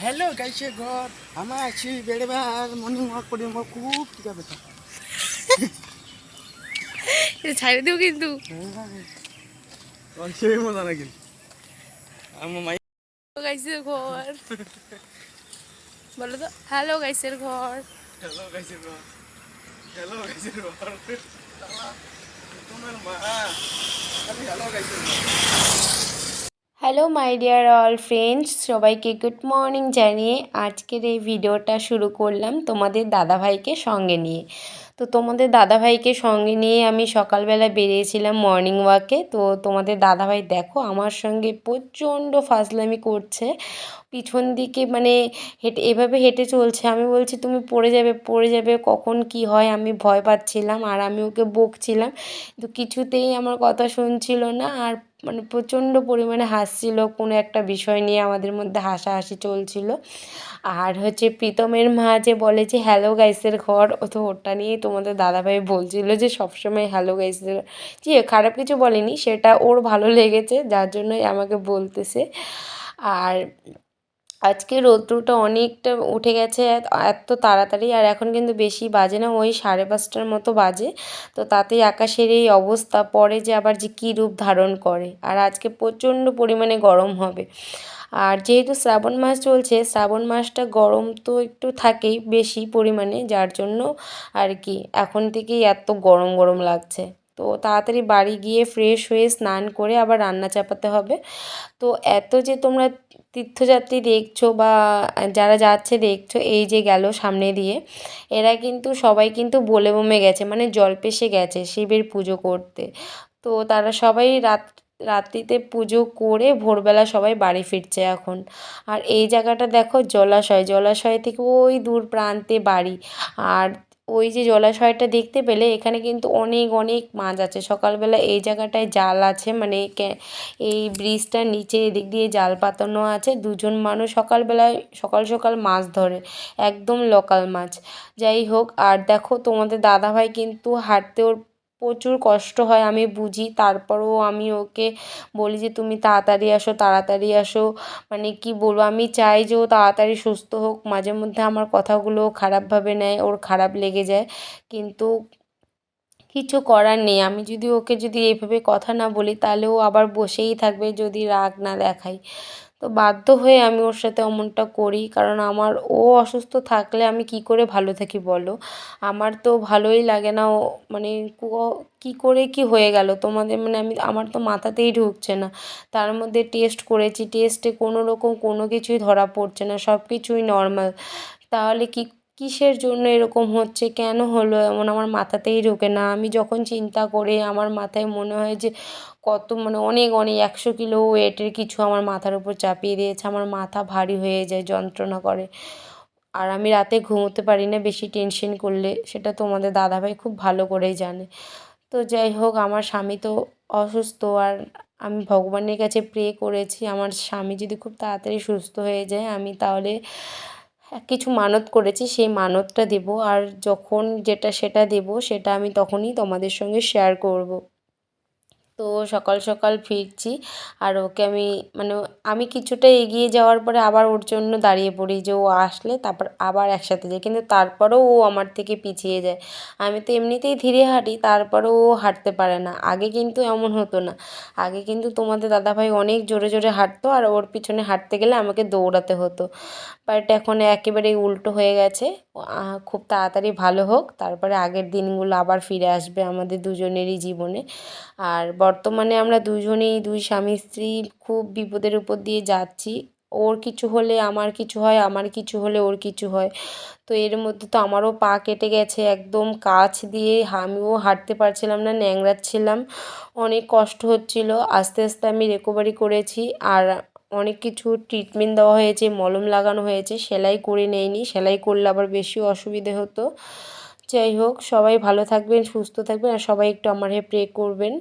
Hello গাইছে ঘর। আমার আছি বেড়েবার মর্নিং ওয়াক করি আমার খুব ঠিক আছে এটা ছাড়ে দিও কিন্তু। সেই মজা নাকি? আমার মাই গাইসের ঘর। বলো তো হ্যালো গাইসের ঘর। হ্যালো গাইছে ঘর। হ্যালো গাইছে ঘর। তোমার মা। হ্যালো গাইছে ঘর। Hello my dear all friends সবাইকে গুড মর্নিং জানিয়ে আজকের এই ভিডিওটা শুরু করলাম তোমাদের দাদাভাইকে সঙ্গে নিয়ে। তো তোমাদের দাদাভাইকে সঙ্গে নিয়ে আমি সকালবেলা বেরিয়েছিলাম মর্নিং ওয়াকে তো তোমাদের দাদাভাই দেখো আমার সঙ্গে প্রচণ্ড ফাজলামি করছে। পিছন দিকে মানে হেঁটে, এভাবে হেঁটে চলছে। আমি বলছি, তুমি পড়ে যাবে পড়ে যাবে, কখন কি হয়? আমি ভয় পাচ্ছিলাম আর আমি ওকে বকছিলাম। তো কিছুতেই আমার কথা শুনছিল না। আর মানে প্রচণ্ড পরিমাণে হাসছিল, কোনো একটা বিষয় নিয়ে আমাদের মধ্যে হাসাহাসি চলছিল। আর হচ্ছে প্রীতমের মা যে বলে যে হ্যালো গাইসের ঘর ও তো ওটা নিয়েই তোমাদের দাদাভাই বলছিল যে, সবসময় হ্যালো গাইসের জি খারাপ কিছু বলেনি, সেটা ওর ভালো লেগেছে, যার জন্যই আমাকে বলতেছে। আর আজকে রৌদ্রটা অনেকটা উঠে গেছে এত- তাড়াতাড়ি, আর এখন কিন্তু বেশি বাজে না, ওই সাড়ে পাঁচটার মতো বাজে। তো তাতেই আকাশের এই অবস্থা, পরে যে আবার যে কী রূপ ধারণ করে। আর আজকে প্রচণ্ড পরিমাণে গরম হবে। আর যেহেতু শ্রাবণ মাস চলছে, শ্রাবণ মাসটা গরম তো একটু থাকেই বেশি পরিমাণে, যার জন্য আর কি, এখন থেকেই এত গরম গরম লাগছে। তো তাড়াতাড়ি বাড়ি গিয়ে ফ্রেশ হয়ে স্নান করে আবার রান্না চাপাতে হবে। তো এত যে তোমরা তীর্থযাত্রী দেখছ বা যারা যাচ্ছে দেখছ, এই যে গেল সামনে দিয়ে, এরা কিন্তু সবাই কিন্তু বলে বমে গেছে মানে জলপেশে গেছে শিবের পুজো করতে। তো তারা সবাই রাত, রাত্রিতে পুজো করে ভোরবেলা সবাই বাড়ি ফিরছে এখন। আর এই জায়গাটা দেখো জলাশয় জলাশয় থেকে ওই দূর প্রান্তে বাড়ি। আর ওই যে জলাশয়টা দেখতে পেলে এখানে কিন্তু অনেক অনেক মাছ আছে। সকালবেলা এই জায়গাটায় জাল আছে মানে এই ব্রিজটার নিচে এদিক দিয়ে জাল পাতানো আছে। দুজন মানুষ সকালবেলায় সকাল সকাল মাছ ধরে, একদম লোকাল মাছ। যাই হোক, আর দেখো তোমাদের দাদাভাই কিন্তু হাঁটতে ওর প্রচুর কষ্ট হয়, আমি বুঝি। তারপরেও আমি ওকে বলি যে, তুমি তাড়াতাড়ি আসো তাড়াতাড়ি আসো। মানে কি বলব, আমি চাই যে ও তাড়াতাড়ি সুস্থ হোক। মাঝে মধ্যে আমার কথাগুলো খারাপভাবে নেয়, ওর খারাপ লেগে যায়। কিন্তু কিছু করার নেই। আমি যদি ওকে যদি এইভাবে কথা না বলি, তাহলে ও আবার বসেই থাকবে যদি রাগ না দেখাই তো বাধ্য হয়ে আমি ওর সাথে অমনটা করি, কারণ আমার ও অসুস্থ থাকলে আমি কি করে ভালো থাকি বলো? আমার তো ভালোই লাগে না ও মানে কী করে কি হয়ে গেল? তোমাদের মানে আমি, আমার তো মাথাতেই ঢুকছে না। তার মধ্যে টেস্ট করেছি টেস্টে কোনো রকম কোনো কিছুই ধরা পড়ছে না সব কিছুই নর্মাল তাহলে কি কিসের জন্য এরকম হচ্ছে? কেন হলো? এমন আমার মাথাতেই ঢোকে না। আমি যখন চিন্তা করি আমার মাথায় মনে হয় যে কত মানে অনেক অনেক, একশো কিলো ওয়েটের কিছু আমার মাথার উপর চাপিয়ে দিয়েছে, আমার মাথা ভারী হয়ে যায়, যন্ত্রণা করে। আর আমি রাতে ঘুমোতে পারি না, বেশি টেনশন করলে, সেটা তোমাদের দাদাভাই খুব ভালো করেই জানে। তো যাই হোক, আমার স্বামী তো অসুস্থ আর আমি ভগবানের কাছে প্রে করেছি। আমার স্বামী যদি খুব তাড়াতাড়ি সুস্থ হয়ে যায়, আমি তাহলে কিছু মানত করেছি, সেই মানতটা দেবো। আর যখন যেটা সেটা দেবো, সেটা আমি তখনই তোমাদের সঙ্গে শেয়ার করব। তো সকাল সকাল ফিরছি। আর ওকে আমি মানে আমি কিছুটা এগিয়ে যাওয়ার পরে আবার ওর জন্য দাঁড়িয়ে পড়ি যে ও আসলে তারপর আবার একসাথে যাই। কিন্তু তারপরেও ও আমার থেকে পিছিয়ে যায়। আমি তো এমনিতেই ধীরে হাঁটি, তারপরেও ও হাঁটতে পারে না। আগে কিন্তু এমন হতো না। আগে কিন্তু তোমাদের দাদাভাই অনেক জোরে জোরে হাঁটতো আর ওর পিছনে হাঁটতে গেলে আমাকে দৌড়াতে হতো। বাট এখন একেবারেই উল্টো হয়ে গেছে। খুব তাড়াতাড়ি ভালো হোক। তারপরে আগের দিনগুলো আবার ফিরে আসবে আমাদের দুজনেরই জীবনে। আর বর্তমানে আমরা দুজনেই দুই স্বামী স্ত্রী খুব বিপদের উপর দিয়ে যাচ্ছি। ওর কিছু হলে আমার কিছু হয়, আমার কিছু হলে ওর কিছু হয়। তো এর মধ্যে তো আমারও পা কেটে গেছে একদম কাছ দিয়ে। আমিও হাঁটতে পারছিলাম না, ন্যাংড়াচ্ছিলাম। অনেক কষ্ট হচ্ছিল। আস্তে আস্তে আমি রিকভারি করেছি। আর অনেক কিছু ট্রিটমেন্ট দেওয়া হয়েছে, মলম লাগানো হয়েছে, সেলাই করে নেয়নি, সেলাই করলে আবার বেশি অসুবিধে হতো। যাই হোক, সবাই ভালো থাকবেন, সুস্থ থাকবেন, আর সবাই একটু আমার হয়ে প্রে করবেন।